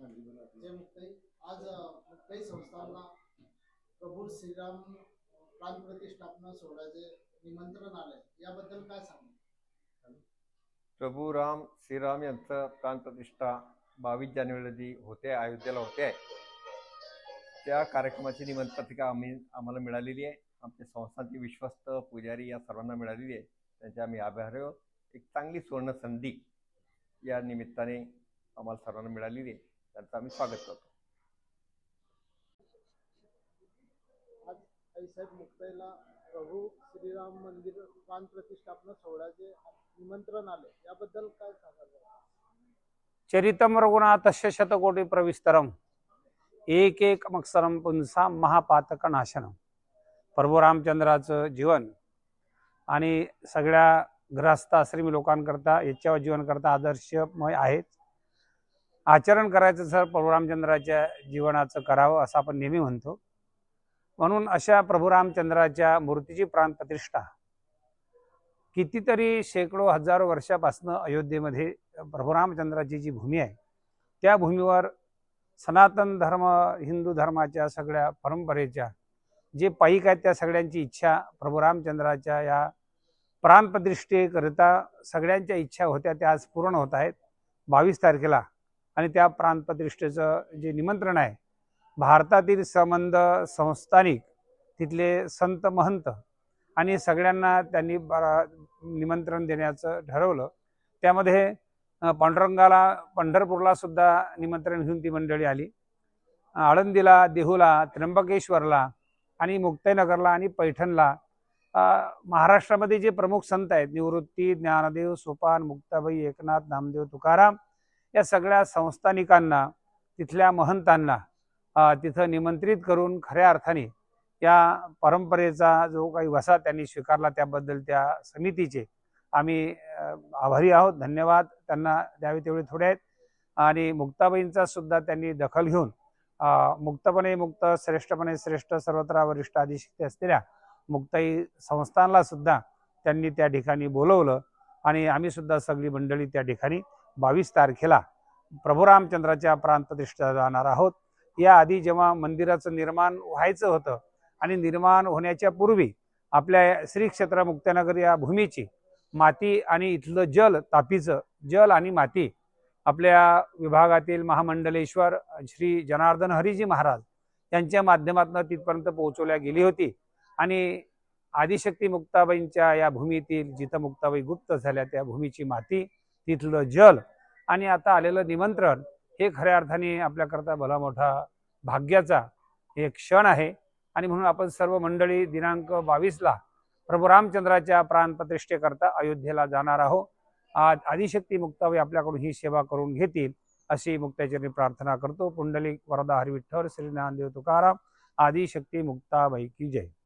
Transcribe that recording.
जय मुक्ताई आज मुक्ताई संस्थांना प्रभू श्रीराम प्राण प्रतिष्ठापना सोहळ्याचे निमंत्रण आले याबद्दल काय सांगू? प्रभू राम श्रीराम यांचं प्राणप्रतिष्ठा बावीस जानेवारी होते अयोध्येला होते. आहे त्या कार्यक्रमाची निमंत्रण पत्रिका आम्ही आम्हाला मिळालेली आहे. आमच्या संस्थांचे विश्वस्त पुजारी या सर्वांना मिळालेली आहे. त्यांचे आम्ही आभारी आहोत. एक चांगली सुवर्ण संधी या निमित्ताने आम्हाला सर्वांना मिळालेली आहे. त्यांचं आम्ही स्वागत करतो. आज आईसाहेब मुक्ताईला प्रभू श्रीराम मंदिर प्राण प्रतिष्ठापना सोहळ्याचे निमंत्रण आले. याबद्दल काय सांगाल? चरितम रघुनाथस्य शतकोटी प्रविस्तरम एक एक मत्सरम पुंसा महापातक नाशनम. प्रभू रामचंद्राचं जीवन आणि सगळ्या ग्रहस्थ आश्रमी लोकांकरता याच्यावर जीवन करता आदर्शमय आहेत. आचरण करायचं सर प्रभू रामचंद्राच्या जीवनाचं करावं असं आपण नेहमी म्हणतो. म्हणून अशा प्रभू रामचंद्राच्या मूर्तीची प्राणप्रतिष्ठा कितीतरी शेकडो हजारो वर्षापासनं अयोध्येमध्ये प्रभू रामचंद्राची जी भूमी आहे त्या भूमीवर सनातन धर्म हिंदू धर्माच्या सगळ्या परंपरेच्या जे पायिक आहेत त्या सगळ्यांची इच्छा प्रभू रामचंद्राच्या या प्राणप्रतिष्ठेकरिता सगळ्यांच्या इच्छा होत्या त्या आज पूर्ण होत आहेत. बावीस तारखेला आणि त्या प्राणप्रतिष्ठेचं जे निमंत्रण आहे भारतातील संबंध संस्थानिक तिथले संत महंत आणि सगळ्यांना त्यांनी बरा- निमंत्रण देण्याचं ठरवलं. त्यामध्ये पांडुरंगाला पंढरपूरला सुद्धा निमंत्रण घेऊन ती मंडळी आली. आळंदीला देहूला त्र्यंबकेश्वरला आणि मुक्ताईनगरला आणि पैठणला. महाराष्ट्रामध्ये जे प्रमुख संत आहेत निवृत्ती ज्ञानदेव सोपान मुक्ताबाई एकनाथ नामदेव तुकाराम या सगळ्या संस्थानिकांना तिथल्या महंतांना तिथं निमंत्रित करून खऱ्या अर्थाने या परंपरेचा जो काही वसा त्यांनी स्वीकारला त्याबद्दल त्या समितीचे आम्ही आभारी आहोत. धन्यवाद. त्यांना द्यावे तेवढे थोडे आहेत. आणि मुक्ताबाईंचा सुद्धा त्यांनी दखल घेऊन मुक्तपणे मुक्त श्रेष्ठपणे श्रेष्ठ सर्वत्र वरिष्ठ आदिशक्ती असलेल्या मुक्ताई संस्थानला सुद्धा त्यांनी त्या ठिकाणी बोलवलं. आणि आम्ही सुद्धा सगळी मंडळी त्या ठिकाणी बावीस तारखेला प्रभू रामचंद्राच्या प्राणप्रतिष्ठा जाणार आहोत. याआधी जेव्हा मंदिराचं निर्माण व्हायचं होतं आणि निर्माण होण्याच्या पूर्वी आपल्या श्री क्षेत्र मुक्तानगर या भूमीची माती आणि इथलं जल तापीचं जल आणि माती आपल्या विभागातील महामंडलेश्वर श्री जनार्दन हरिजी महाराज यांच्या माध्यमातून तिथपर्यंत पोहोचवल्या गेली होती. आणि आदिशक्ती मुक्ताबाईंच्या या भूमीतील जिथं मुक्ताबाई गुप्त झाल्या त्या भूमीची माती तिथलं जल आणि आता आलेलं निमंत्रण हे खऱ्या अर्थाने आपल्याकरता भला मोठा भाग्याचा एक क्षण आहे. आणि म्हणून आपण सर्व मंडळी दिनांक बावीसला प्रभू रामचंद्राच्या प्राणप्रतिष्ठेकरता अयोध्येला जाणार आहोत. आज आदिशक्ती मुक्ताबाई आपल्याकडून ही सेवा करून घेतील अशी मुक्ताचरणी प्रार्थना करतो. पुंडलिक वरदा हरिविठ्ठल श्री ज्ञानदेव तुकाराम आदिशक्ती मुक्ताबाई की जय.